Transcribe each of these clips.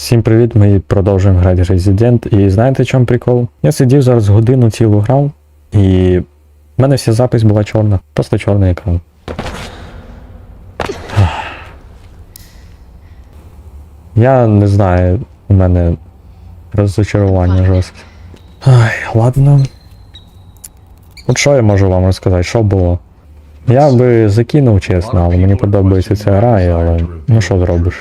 Всім привіт, ми продовжуємо грати Resident. І знаєте, в чому прикол? Я сидів зараз годину цілу грав, і в мене вся запись була чорна, просто чорний екран. Я не знаю, у мене розчарування жорстке. Ай, ладно. От що я можу вам розказати, що було? Я би закинув, чесно, але мені подобається ця гра, але ну що зробиш?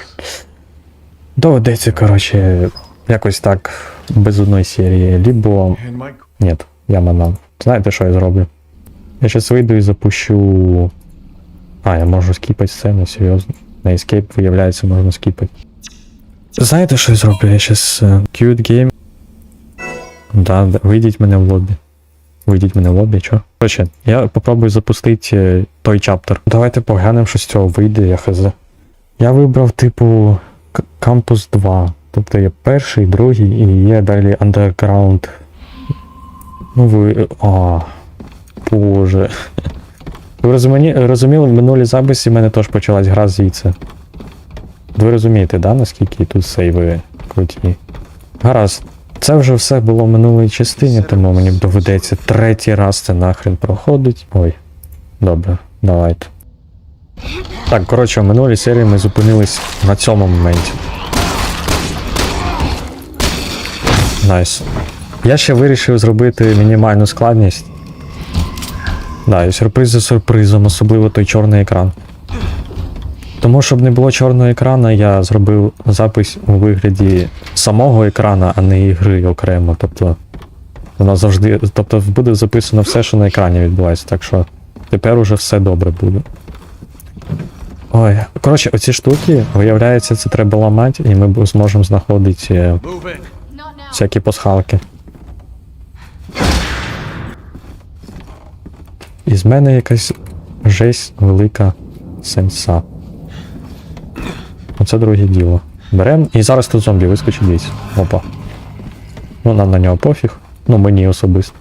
Доведеться, коротше, якось так без одної серії. Лібо. Ні, я манав. Знаєте, що я зроблю? Я зараз вийду і запущу. А, я можу скіпати сцену, серйозно. На Escape, виявляється, можна скіпати. Знаєте, що я зроблю? Я зараз Cute Game. Да, да, вийдіть мене в лобі. Вийдіть мене в лобі, чо? Короче, я попробую запустити е, той чаптер. Давайте поглянемо, що з цього вийде, я хз. Я вибрав, типу, Campus 2. Тобто є перший, другий і є далі Underground. Ну ви. А. Боже. Ви розуміли, розуміли, в минулій записі в мене теж почалась гра звідси. Ви розумієте, да, наскільки тут сейви круті? Гаразд. Це вже все було в минулій частині, тому мені доведеться третій раз це нахрен проходить. Ой. Добре, давайте. Так, коротше, в минулій серії ми зупинились на цьому моменті. Найс. Я ще вирішив зробити мінімальну складність. Да, і сюрприз за сюрпризом, особливо той чорний екран. Тому, щоб не було чорного екрана, я зробив запис у вигляді самого екрана, а не ігри окремо. Тобто, воно завжди. Тобто буде записано все, що на екрані відбувається. Так що тепер уже все добре буде. Ой, коротше, оці штуки, виявляється, це треба ламати, і ми зможемо знаходити всякі пасхалки. І з мене якась жесть велика сенса. Оце друге діло. Берем. І зараз тут зомбі вискочить дивіться. Опа. Ну нам на нього пофіг. Ну мені особисто.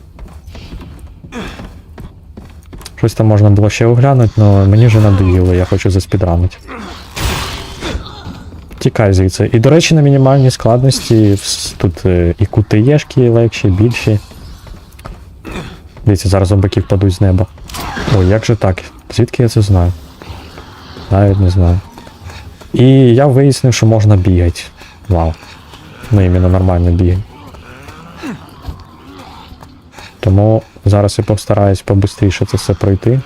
Щось там можна було ще оглянути, але мені вже надоїло, я хочу заспідранити. Тікай звідси. І, до речі, на мінімальній складності тут е, і кутиєшки легші, більші. Дивіться, зараз зомбаки впадуть з неба. Ой, як же так? Звідки я це знаю? Навіть не знаю. І я вияснив, що можна бігати. Вау. Ну, іменно нормально бігати. Тому зараз я постараюсь побистріше це все пройти.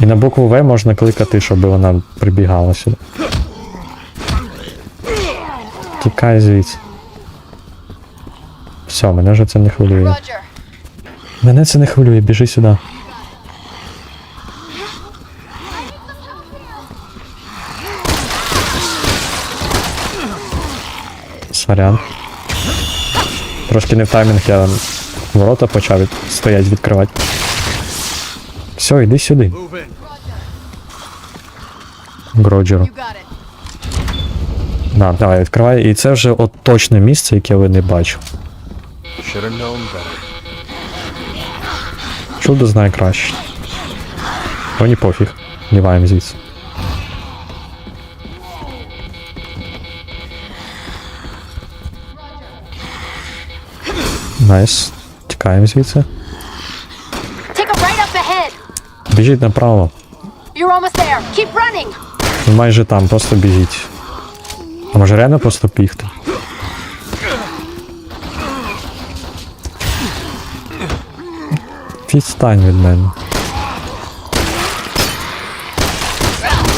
І на букву В можна кликати, щоб вона прибігала сюди. Тікай звідси. Все, мене вже це не хвилює. Мене це не хвилює, біжи сюди. Сорян. Трошки не в таймінг, я ворота почав стоять відкривати. Все, йди сюди. You. Да, давай, відкривай. І це вже от точне місце, яке ви не бачу. Чудо знає краще. Мені пофіг. Ліваємо звідси. Найс. Тікаємо звідси. Біжіть направо. You're almost there. Keep running. Ви майже там, просто біжіть. А може реально просто бігти? Відстань від мене.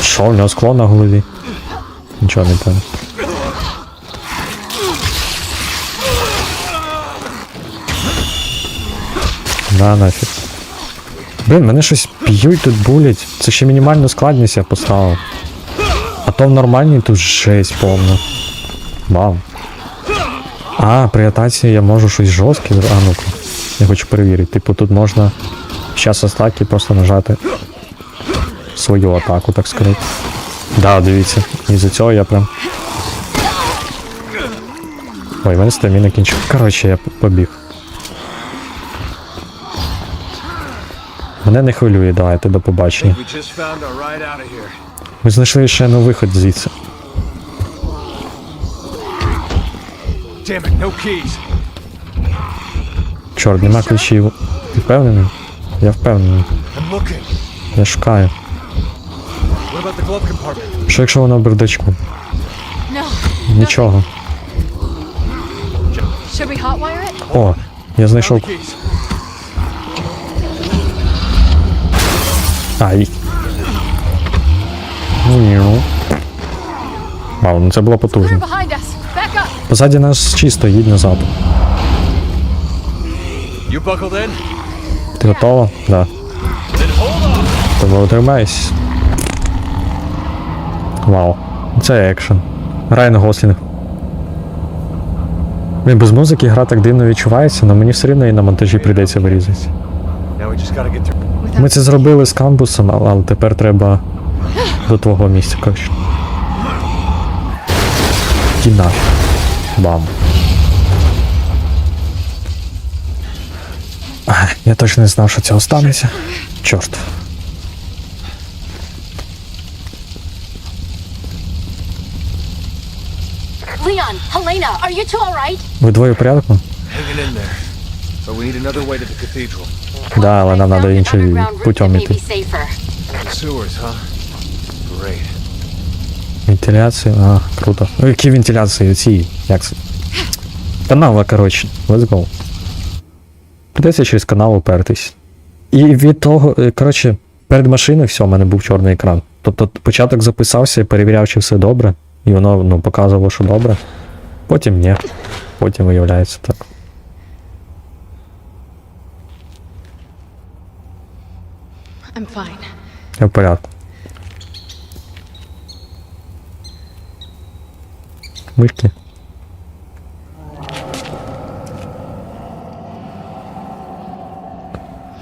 Що, у нього скло на голові? Нічого не понял. Да, нафіг. Блін, мене щось б'ють тут булять. Це ще мінімальну складність я поставив. А то в нормальній тут жесть повна. Вау. А, при атаці я можу щось жорстке. А ну-ка. Я хочу перевірити. Типу тут можна час атаки просто нажати свою атаку, так сказати. Да, дивіться. І за цього я прям. Ой, в мене стаміна кінчив. Коротше, я побіг. Мене не хвилює, давайте до побачення. Ми знайшли ще на виход звідси. Чорт, нема ключів. Ти впевнений? Я впевнений. Я шукаю. Що якщо воно в бардачку? Нічого. О, я знайшов. Ай. Ніу. Вау, ну це було потужно. Позаді нас чисто, їдь назад. Ти готова? Да. Then hold. Тому тримайся. Вау. Це екшен. Райан Гослінг. Блін, без музики гра так дивно відчувається, але мені все рівно і на монтажі прийдеться вирізати. Ми це зробили з камбусом, але тепер треба до твого місця, коротше. Кіна. Бам. А, я точно не знав, що цього станеться. Чорт. Leon, Helena, are you two all right? Ви двоє в порядку? Hanging in there. But we need another way to the cathedral. Да, але нам треба іншим путем іти. Вентиляція, а, круто. Ну, які вентиляції? Ці, як це? Канава, коротше. Let's go. Придеться через канал упертись. І від того, е, коротше, перед машиною все, у мене був чорний екран. Тобто початок записався, перевіряв, чи все добре, і воно ну, показувало, що добре. Потім ні. Потім виявляється так. I'm fine. Я в порядку. Мишки.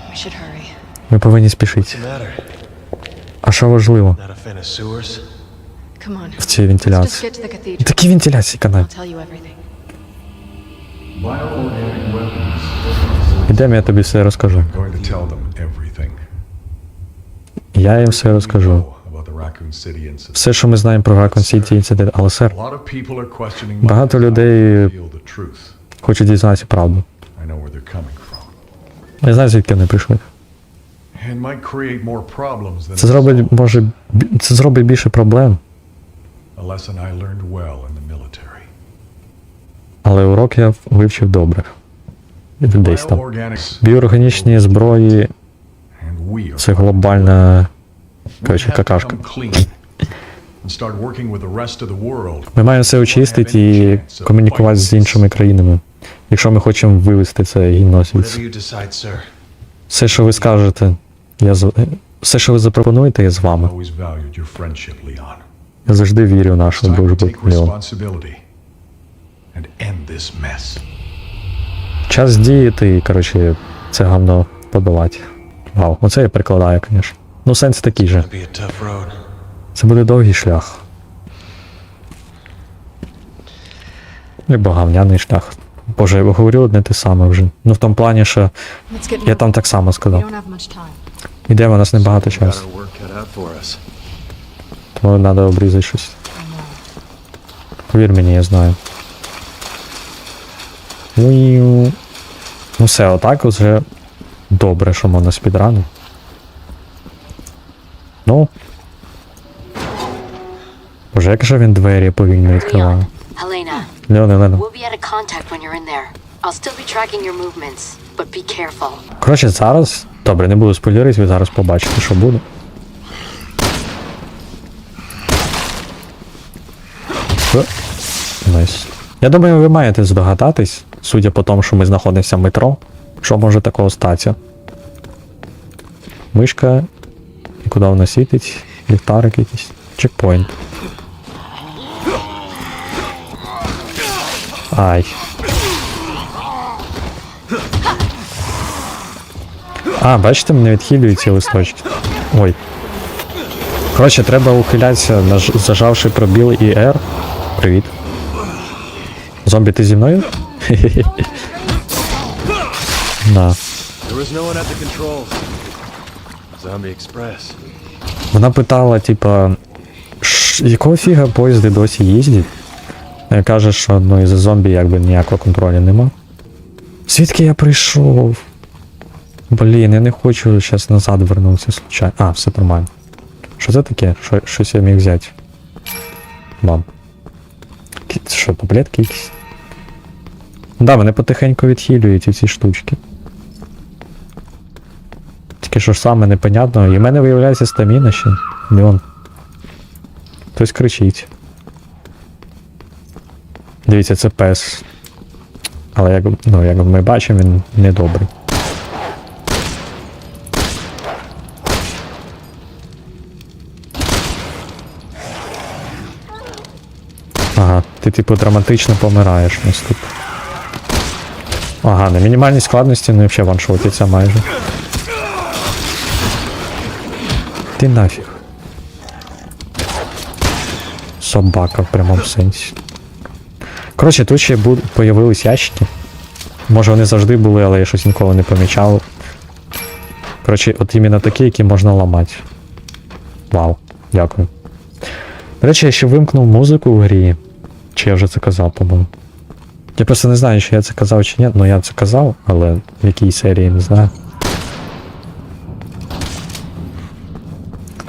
We should hurry. Ми повинні спішити. What's the matter? А що важливо Not a fan of sewers? Come on. в цій Let's just вентиляції? get to the cathedral. Такі вентиляції канал. I'll tell you everything. Ідемо, я тобі все розкажу. going to tell them everything. Я їм все розкажу. Incident. Все, що ми знаємо про Raccoon City інцидент, але сер, Багато людей- to reveal the truth. хочу дізнатися правду. Я знаю, звідки вони прийшли. Це зробить, може, це зробить більше проблем, але урок я вивчив добре. Там. Bioorganics Біоорганічні зброї це глобальна коротше, какашка. Ми маємо все очистити і комунікувати з іншими країнами, якщо ми хочемо вивести це гімно. Все, що ви скажете, я з... все, що ви запропонуєте, я з вами. Я завжди вірю в нашу дружбу, Леон. Час діяти і, коротше, це гавно подолати. Вау, оце я перекладаю, звісно. Ну, сенс такий же. Це буде довгий шлях. Либо гавняний шлях. Боже, я говорю одне те саме вже. Ну в тому плані, що я там так само сказав. Ідемо, у нас небагато часу. Тому треба обрізати щось. Повір мені, я знаю. Ну все, отак вже добре, що можна спідрану. Ну. Боже, як же він двері повільно but be careful. Коротше, зараз. Добре, не буду спойлерити, ви зараз побачите, що буде. Е, Найс. Я думаю, ви маєте здогадатись, судя по тому, що ми знаходимося в метро, що може такого статися. Мишка. І куди вона світить? Ліхтарик якийсь. Чекпоінт. Ай. А, бачите, мене відхилюють ці листочки. Ой. Коротше, треба ухилятися, зажавши пробіл і R. Привіт. Зомбі, ти зі мною? Хе-хе-хе. Express. Вона питала, типа, «Ш- якого фіга поїзди досі їздять? Я каже, що ну, із зомбі якби ніякого контролю нема. Звідки я прийшов? Блін, я не хочу зараз назад вернутися случайно. А, все нормально. Що це таке? Що, щось я міг взяти? Мам. Що, таблетки якісь? Да, вони потихеньку відхилюють ці штучки. Тільки що ж саме непонятно, і в мене виявляється стаміна ще. Не он. Хтось кричить. Дивіться, це пес. Але як, ну, як ми бачимо, він недобрий. Ага, ти типу драматично помираєш наступ. Ага, на мінімальній складності ну і взагалі ваншотиться майже. Ти нафіг. Собака в прямому сенсі. Коротше, тут ще бу- появились ящики. Може вони завжди були, але я щось ніколи не помічав. Коротше, от іменно такі, які можна ламати. Вау, дякую. До речі, я ще вимкнув музику в грі. Чи я вже це казав, по-моєму. Я просто не знаю, чи я це казав чи ні, ну я це казав, але в якій серії не знаю.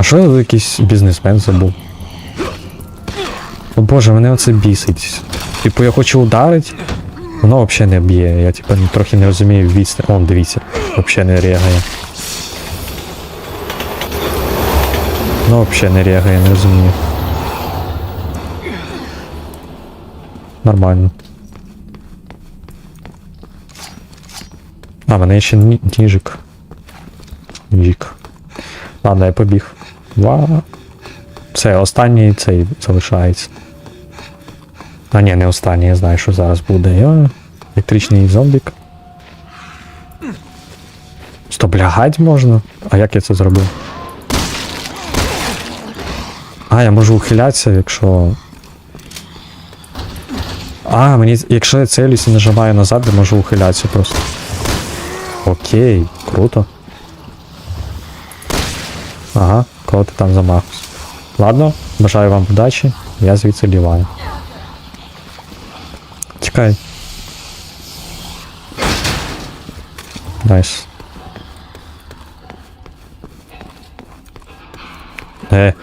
Що я якийсь бізнесмен забув? О боже, мене оце бісить. Типу я хочу ударити, воно взагалі не б'є. Я типу трохи не розумію відстань. О, дивіться, взагалі не регає. Ну, взагалі не регає, не розумію. Нормально. А, мене ще ні- ніжик. Ніжик. Ладно, я побіг. Ва. Все, останній цей залишається. А ні, не останній, я знаю, що зараз буде. Я... Електричний зомбік. Стоп, лягать можна? А як я це зробив? А, я можу ухилятися, якщо. А, мені. Якщо я целюсь і нажимаю назад, я можу ухилятися просто. Окей, круто. Ага, кого ти там замахався. Ладно, бажаю вам вдачі, я звідси ліваю. Чекай. Найс. Е,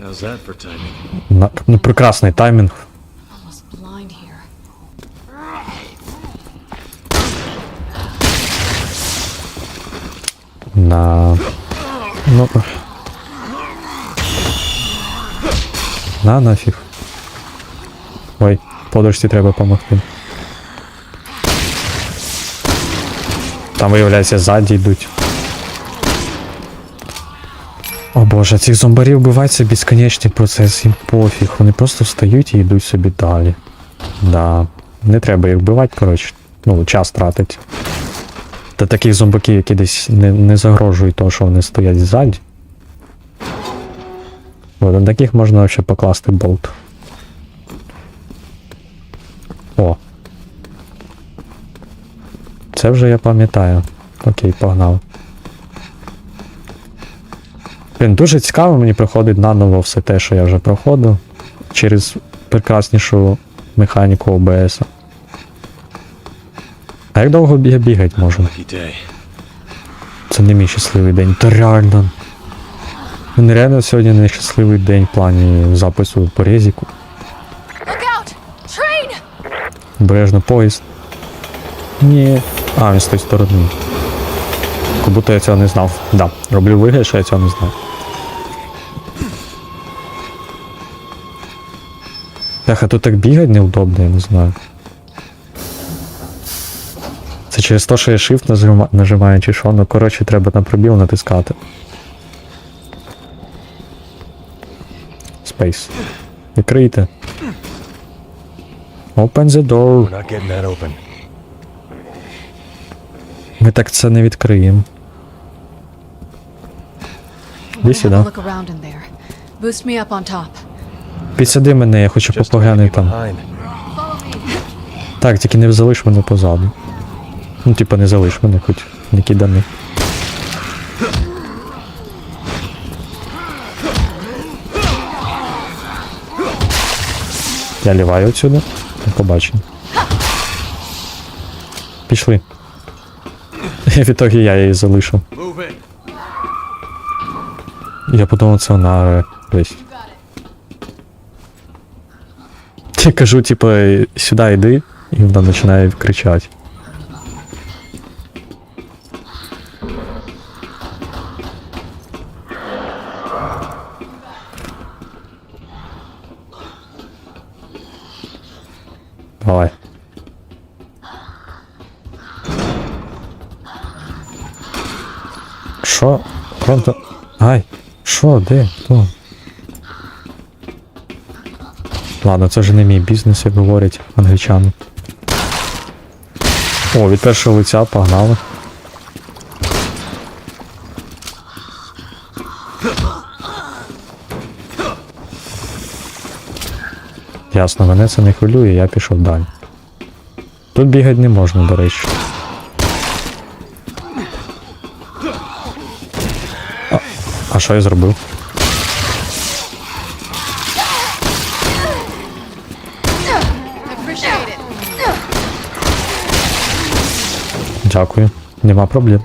How's that for timing? на, ну прекрасний таймінг. Almost blind here. На. Ну. На нафіг. Ой, подружці треба допомогти. Там, виявляється, ззаді йдуть. О боже, цих зомбарів вбивається безконечний процес, їм пофіг. Вони просто встають і йдуть собі далі. Да. Не треба їх вбивати, коротше. Ну, час тратить. Та таких зомбаків, які десь не, не загрожують того, що вони стоять ззаді. От, на таких можна ще покласти болт. О. Це вже я пам'ятаю. Окей, погнав. Блін, дуже цікаво мені проходить наново все те, що я вже проходив. Через прекраснішу механіку ОБС. А як довго я бігати можу? Це не мій щасливий день. Та реально. Мене реально сьогодні не щасливий день в плані запису по резіку. Look out! Train! Бережно поїзд. Ні. А, він з тої сторони. Як будто я цього не знав. Да, роблю вигляд, що я цього не знав. Ех, а тут так бігати неудобно, я не знаю. Через те, що я shift нажимаю чи що, ну коротше треба на пробіл натискати. Space. Відкрийте. Open the door. We're not getting that open. Ми так це не відкриємо. Іди сюди. look around in there. Boost me up on top. Підсади мене, я хочу попоглянути там. Так, тільки не залиш мене позаду. Ну, типа не залиш мене хоч не кидани. Я ліваю отсюди, не побачив. Пішли. В ітогі я її залишу. Я подумав, це вона е, весь. Я кажу, типа, «Е, сюди йди, і вона починає кричати. Давай. Що? Правда? Ай, що, де? Хто? Ладно, це вже не мій бізнес, як говорять англічани. О, від першого лиця погнали. Ясно, мене це не хвилює, я пішов далі. Тут бігати не можна, до речі. А, що я зробив? Дякую, нема проблем.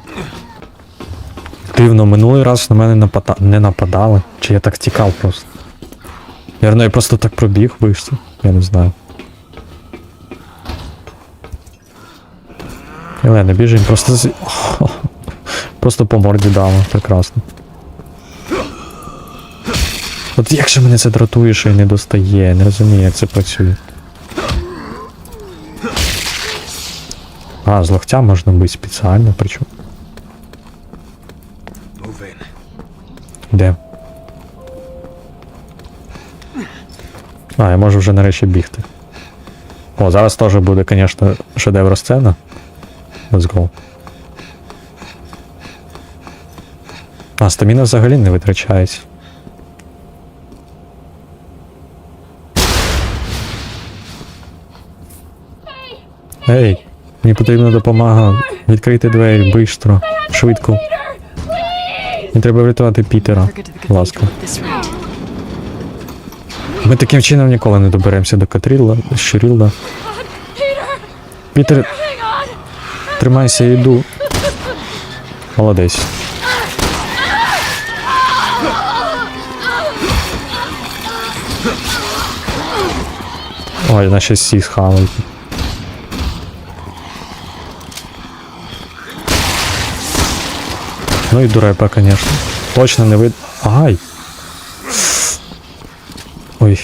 Дивно, минулий раз на мене напада... не нападали. Чи я так тікав просто? Вірно, я просто так пробіг, вийшов. Я не знаю. Елена, біжим, просто з... Просто по морді дала, прекрасно. От як же мене це дратує, що і не достає, не розумію, як це працює. А, з локтя можна бити спеціально, причому. Де? А, я можу вже нарешті бігти. О, зараз теж буде, звісно, шедевр сцена. Let's go. А, стаміна взагалі не витрачається. Ей, мені потрібна допомога. Відкрити двері, бистро, швидко. Мені треба врятувати Пітера. Ласка. Ми таким чином ніколи не доберемося до Катрілла, Щирілла. Пітер, тримайся, я йду. Молодець. Ой, наші всі схавають. Ну і дурепа, конечно. Точно не вид... Ай! Ой.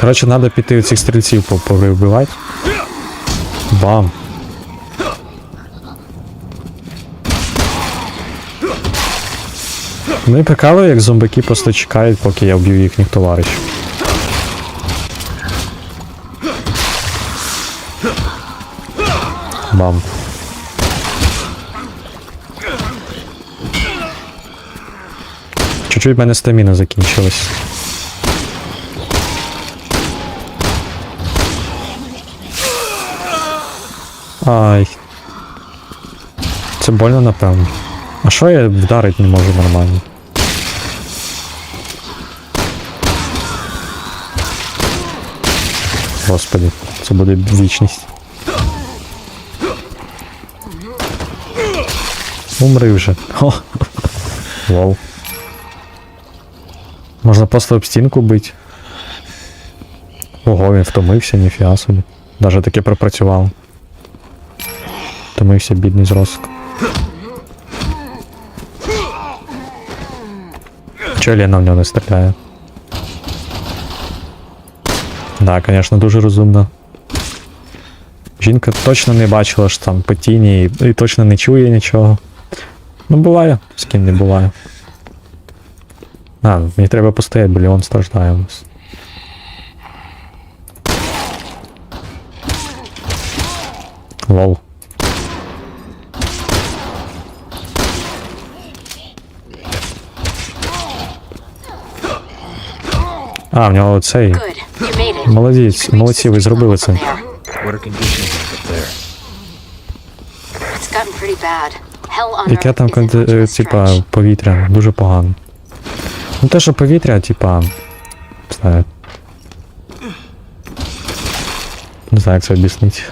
Коротше, треба піти у цих стрільців по- повибивати. Бам. Ну і прикалує, як зомбаки просто чекають, поки я вб'ю їхніх товаришів. Бам. Чуть-чуть в мене стаміна закінчилась. Ай. Це больно, напевно. А що я вдарити не можу нормально? Господи, це буде вічність. Умри вже. Вау. Можна просто об стінку бить. Ого, він втомився, ніфіга собі. Даже таке пропрацював. Втомився, бідний зросток. Чого Лена в нього не стріляє? Да, конечно, дуже розумно. Жінка точно не бачила, що там по тіні і, і точно не чує нічого. Ну, буває, з ким не буває. А, мені треба постояти, бо Леон страждає у нас. Лол. А, в нього цей. Молодець, молодці, ви зробили це. Яке там е, типа повітря дуже погано. Ну те, що повітря, типа. Знаю. Не знаю, як це об'яснити.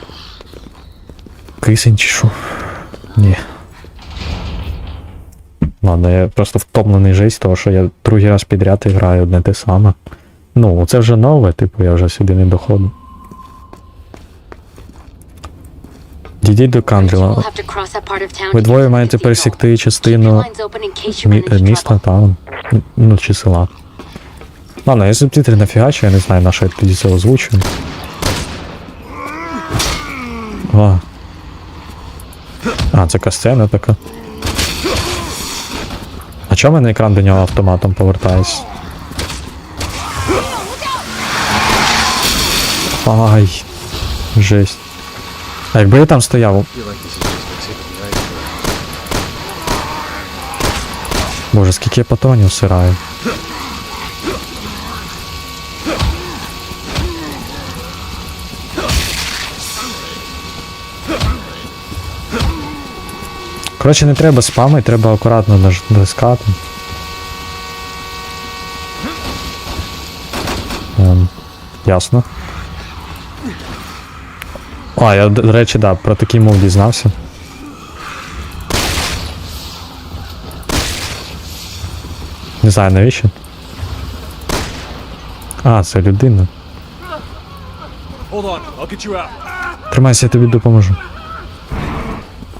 Кисень чи що? Ні. Ладно, я просто втомлений жесть, того, що я другий раз підряд і граю одне те саме. Ну, це вже нове, типу, я вже сюди не доходжу. Дійдіть до Кандріла. Ви двоє маєте пересікти частину мі- міста, там. Ну, чи села. Ладно, я субтитри нафігачу, я не знаю, на що я тоді це озвучую. А. А, це касцена така. А чому мене екран до нього автоматом повертається? Ай. Жесть. А якби я там стояв. Боже, скільки я патронів сираю. Коротше, не треба спамити, треба акуратно натискати. Ем, ясно. А, я, до речі, да, про такий мов дізнався. Не знаю навіщо. А, це людина. Тримайся, я тобі допоможу.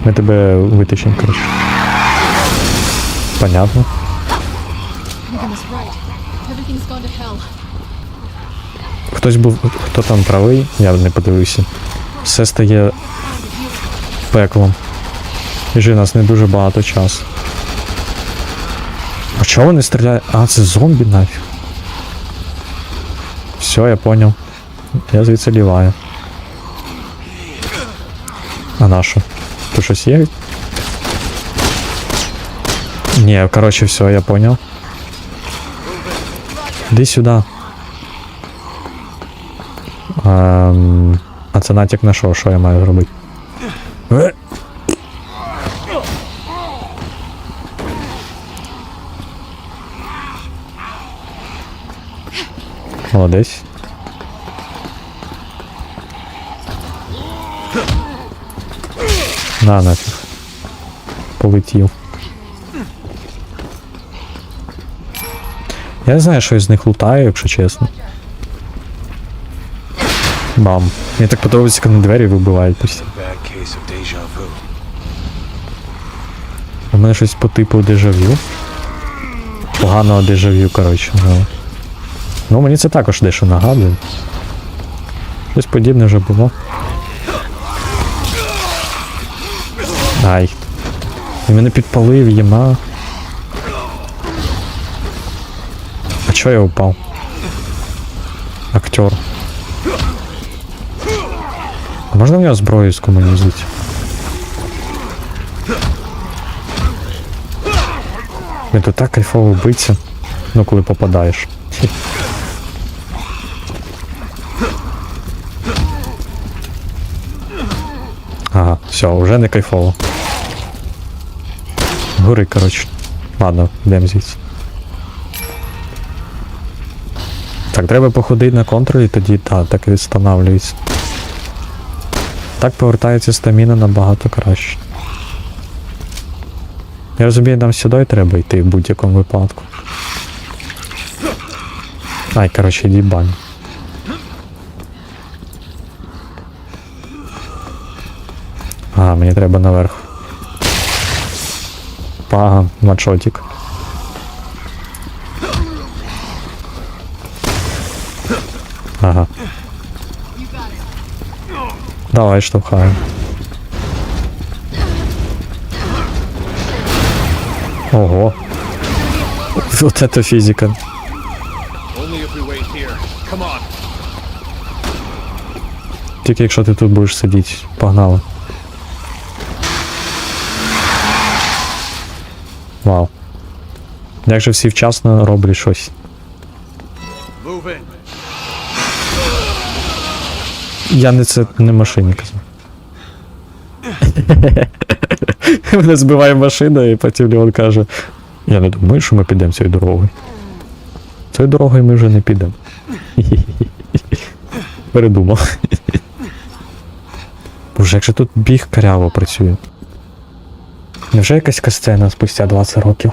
Ми тебе витащимо, коротше. Понятно. Хтось був. Хто там правий, я не подивився. Все стає пеклом. І ж у нас не дуже багато часу. А чого вони стріляють? А, це зомбі нафіг. Все, я понял. Я звідси ліваю. А на що? Тут щось є? Ні, короче, все, я понял. Іди сюди. Ем, а це натяк на що? Що я маю зробити? Е! Молодець. На нафіг. Полетів. Я не знаю, що я з них лутаю, якщо чесно. Бам. Мені так подобається, коли на двері вибивають vu. У мене щось по типу дежавю. Поганого дежавю, коротше. Ну. ну мені це також дещо нагадує. Щось подібне вже було. Ай. Він мене підпалив, єма. А чого я упав? Актер. А можна в нього зброю скомунізувати? Блін, тут так кайфово биться. Ну, коли попадаєш. Ага, все, уже не кайфово. Гори, коротше. Ладно, йдемо звідси. Так, треба походити на контролі, тоді та, так і встановлюється. Так повертається стаміна набагато краще. Я розумію, нам сюди треба йти в будь-якому випадку. Ай, коротше, йди бань. Ага, мені треба наверх. Пага, мачотик. Ага. Давай штовхаємо. Ого. Вот это физика. Only if we wait here. Come on. Тільки якщо ти тут будеш сидіти. Погнали. Вау. Як же всі вчасно роблять щось. Move in. Я не це не машині казав. Мене збиває машина, і потім Леон каже: Я не думаю, що ми підемо цією дорогою. Цією дорогою ми вже не підемо. Передумав. Боже, як же тут біг каряво працює. Невже якась касцена спустя 20 років?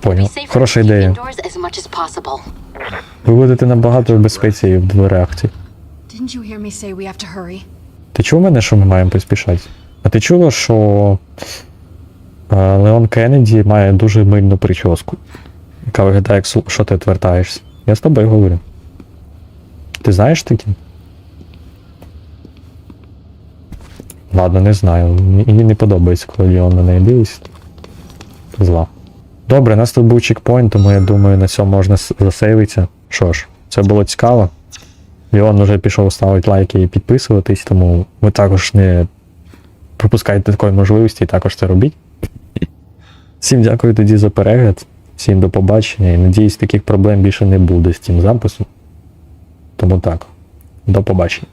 Понял. Хороша ідея. Ви будете набагато в безпеці в дверях. Ти чув мене, що ми маємо поспішати? А ти чула, що е, Леон Кеннеді має дуже мильну прическу, яка виглядає, як що ти відвертаєшся. Я з тобою говорю. Ти знаєш такі? Ладно, не знаю. Мені не подобається, коли Леон на неї дивиться. Зла. Добре, у нас тут був чекпоінт, тому я думаю, на цьому можна засейвитися. Що ж, це було цікаво. Леон вже пішов ставити лайки і підписуватись, тому ви також не пропускайте такої можливості і також це робіть. Всім дякую тоді за перегляд, всім до побачення і надіюсь, таких проблем більше не буде з цим записом. Тому так, до побачення.